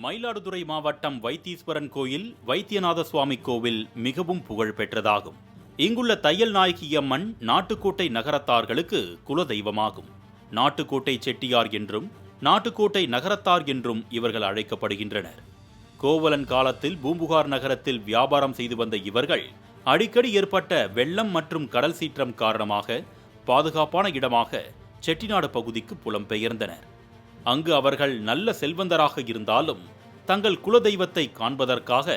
மயிலாடுதுறை மாவட்டம் வைத்தீஸ்வரன் கோயில் வைத்தியநாத சுவாமி கோவில் மிகவும் புகழ் பெற்றதாகும். இங்குள்ள தையல் நாயகி அம்மன் நாட்டுக்கோட்டை நகரத்தார்களுக்கு குலதெய்வமாகும். நாட்டுக்கோட்டை செட்டியார் என்றும் நாட்டுக்கோட்டை நகரத்தார் என்றும் இவர்கள் அழைக்கப்படுகின்றனர். கோவலன் காலத்தில் பூம்புகார் நகரத்தில் வியாபாரம் செய்து வந்த இவர்கள் அடிக்கடி ஏற்பட்ட வெள்ளம் மற்றும் கடல் சீற்றம் காரணமாக பாதுகாப்பான இடமாக செட்டிநாடு பகுதிக்கு புலம்பெயர்ந்தனர். அங்கு அவர்கள் நல்ல செல்வந்தராக இருந்தாலும் தங்கள் குலதெய்வத்தை காண்பதற்காக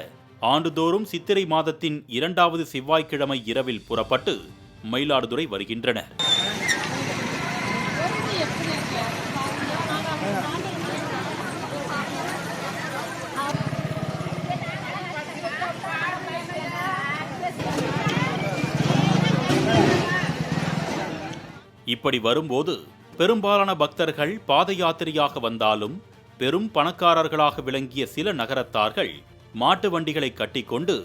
ஆண்டுதோறும் சித்திரை மாதத்தின் இரண்டாவது செவ்வாய்க்கிழமை இரவில் புறப்பட்டு மயிலாடுதுறை வருகின்றனர். இப்படி வரும்போது பெரும்பாலான பக்தர்கள் பாத யாத்திரையாக வந்தாலும் பெரும் பணக்காரர்களாக விளங்கிய சில நகரத்தார்கள் மாட்டு வண்டிகளை கட்டிக்கொண்டு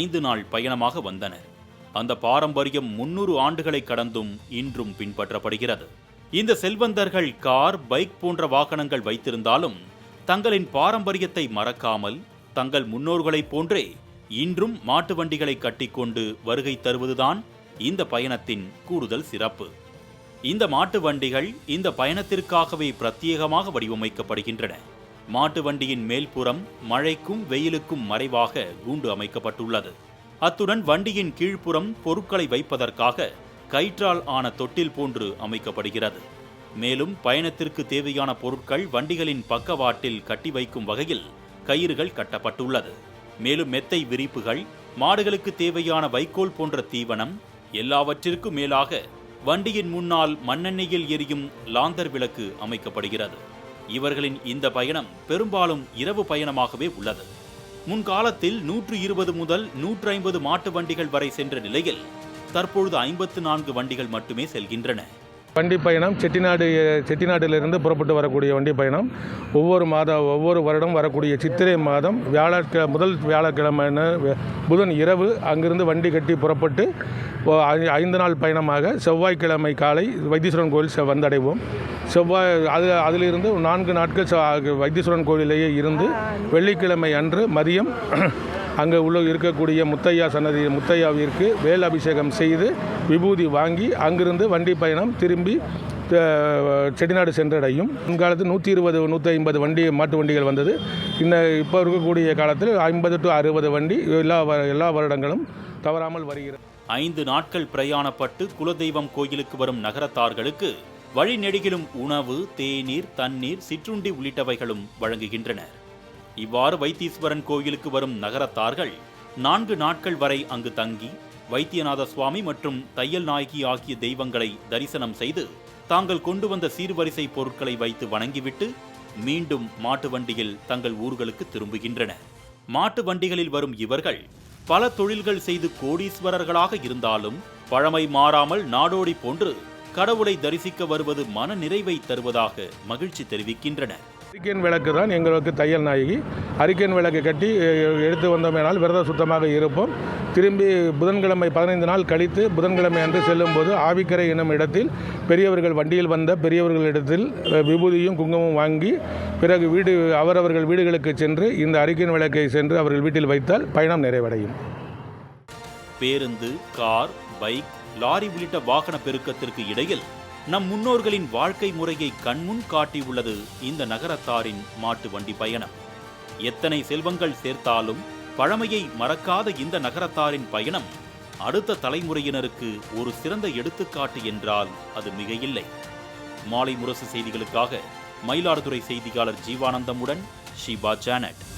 ஐந்து நாள் பயணமாக வந்தனர். அந்த பாரம்பரியம் முன்னூறு ஆண்டுகளை கடந்தும் இன்றும் பின்பற்றப்படுகிறது. இந்த செல்வந்தர்கள் கார் பைக் போன்ற வாகனங்கள் வைத்திருந்தாலும் தங்களின் பாரம்பரியத்தை மறக்காமல் தங்கள் முன்னோர்களைப் போன்றே இன்றும் மாட்டு வண்டிகளை கட்டிக்கொண்டு வருகை தருவதுதான் இந்த பயணத்தின் கூடுதல் சிறப்பு. இந்த மாட்டு வண்டிகள் இந்த பயணத்திற்காகவே பிரத்யேகமாக வடிவமைக்கப்படுகின்றன. மாட்டு வண்டியின் மேல்புறம் மழைக்கும் வெயிலுக்கும் மறைவாக கூண்டு அமைக்கப்பட்டுள்ளது. அத்துடன் வண்டியின் கீழ்ப்புறம் பொருட்களை வைப்பதற்காக கயிற்றால் ஆன தொட்டில் போன்று அமைக்கப்படுகிறது. மேலும் பயணத்திற்கு தேவையான பொருட்கள் வண்டிகளின் பக்கவாட்டில் கட்டி வைக்கும் வகையில் கயிறுகள் கட்டப்பட்டுள்ளது. மேலும் மெத்தை விரிப்புகள் மாடுகளுக்கு தேவையான வைக்கோல் போன்ற தீவனம் எல்லாவற்றிற்கும் மேலாக வண்டியின் முன்னால் மண்ணெண்ணெயில் எரியும் லாந்தர் விளக்கு அமைக்கப்படுகிறது. இவர்களின் இந்த பயணம் பெரும்பாலும் இரவு பயணமாகவே உள்ளது. முன்காலத்தில் நூற்று இருபது முதல் நூற்று ஐம்பது மாட்டு வண்டிகள் வரை சென்ற நிலையில் தற்பொழுது ஐம்பத்து நான்கு வண்டிகள் மட்டுமே செல்கின்றன. வண்டி பயணம் செட்டிநாடு செட்டிநாட்டிலிருந்து புறப்பட்டு வரக்கூடிய வண்டி பயணம். ஒவ்வொரு மாதம் ஒவ்வொரு வருடம் வரக்கூடிய சித்திரை மாதம் வியாழக்கிழ முதல் வியாழக்கிழமை புதன் இரவு அங்கிருந்து வண்டி கட்டி புறப்பட்டு ஐந்து நாள் பயணமாக செவ்வாய்க்கிழமை காலை வைத்தீஸ்வரன் கோயில் வந்தடைவோம். செவ்வாய் அது அதிலிருந்து நான்கு நாட்கள் வைத்தீஸ்வரன் கோயிலேயே இருந்து வெள்ளிக்கிழமை அன்று மதியம் அங்கே உள்ள இருக்கக்கூடிய முத்தையா சன்னதி முத்தையாவிற்கு வேல் அபிஷேகம் செய்து விபூதி வாங்கி அங்கிருந்து வண்டி பயணம் திரும்பி செட்டிநாடு சென்றடையும். முன்காலத்தில் நூற்றி இருபது நூற்றி ஐம்பது வண்டி மாட்டு வண்டிகள் வந்தது. இந்த இப்போ இருக்கக்கூடிய காலத்தில் ஐம்பது டு அறுபது வண்டி எல்லா வ- எல்லா வருடங்களும் தவறாமல் வருகிறது. ஐந்து நாட்கள் பிரயாணப்பட்டு குலதெய்வம் கோயிலுக்கு வரும் நகரத்தார்களுக்கு வழிநெடுகிலும் உணவு தேநீர் தண்ணீர் சிற்றுண்டி உள்ளிட்டவைகளும் வழங்குகின்றனர். இவ்வாறு வைத்தீஸ்வரன் கோயிலுக்கு வரும் நகரத்தார்கள் நான்கு நாட்கள் வரை அங்கு தங்கி வைத்தியநாத சுவாமி மற்றும் தையல் நாயகி ஆகிய தெய்வங்களை தரிசனம் செய்து தாங்கள் கொண்டு வந்த சீர்வரிசை பொருட்களை வைத்து வணங்கிவிட்டு மீண்டும் மாட்டு வண்டியில் தங்கள் ஊர்களுக்கு திரும்புகின்றனர். மாட்டு வண்டிகளில் வரும் இவர்கள் பல தொழில்கள் செய்து கோடீஸ்வரர்களாக இருந்தாலும் பழமை மாறாமல் நாடோடி போன்று கடவுளை தரிசிக்க வருவது மன நிறைவை தருவதாக மகிழ்ச்சி தெரிவிக்கின்றனர். ஹரிக்கேன் விளக்கு தான் எங்களுக்கு தையல் நாயகி. ஹரிக்கேன் விளக்கு கட்டி எடுத்து வந்தோமேனால் விரத சுத்தமாக இருப்போம். திரும்பி புதன்கிழமை பதினைந்து நாள் கழித்து புதன்கிழமை அன்று செல்லும்போது ஆவிக்கரை என்னும் இடத்தில் பெரியவர்கள் வண்டியில் வந்த பெரியவர்களிடத்தில் விபூதியும் குங்குமம் வாங்கி பிறகு வீடு அவரவர்கள் வீடுகளுக்கு சென்று இந்த அறிக்கையின் விளக்கை சென்று அவர்கள் வீட்டில் வைத்தால் பயணம் நிறைவடையும். பேருந்து கார் பைக் லாரி உள்ளிட்ட வாகன பெருக்கத்திற்கு இடையில் நம் முன்னோர்களின் வாழ்க்கை முறையை கண்முன் காட்டியுள்ளது இந்த நகரத்தாரின் மாட்டு வண்டி பயணம். எத்தனை செல்வங்கள் சேர்த்தாலும் பழமையை மறக்காத இந்த நகரத்தாரின் பயணம் அடுத்த தலைமுறையினருக்கு ஒரு சிறந்த எடுத்துக்காட்டு என்றால் அது மிகையில்லை. மாலை முரசு செய்திகளுக்காக மயிலாடுதுறை செய்தியாளர் ஜீவானந்தமுடன் ஷீபா ஜானட்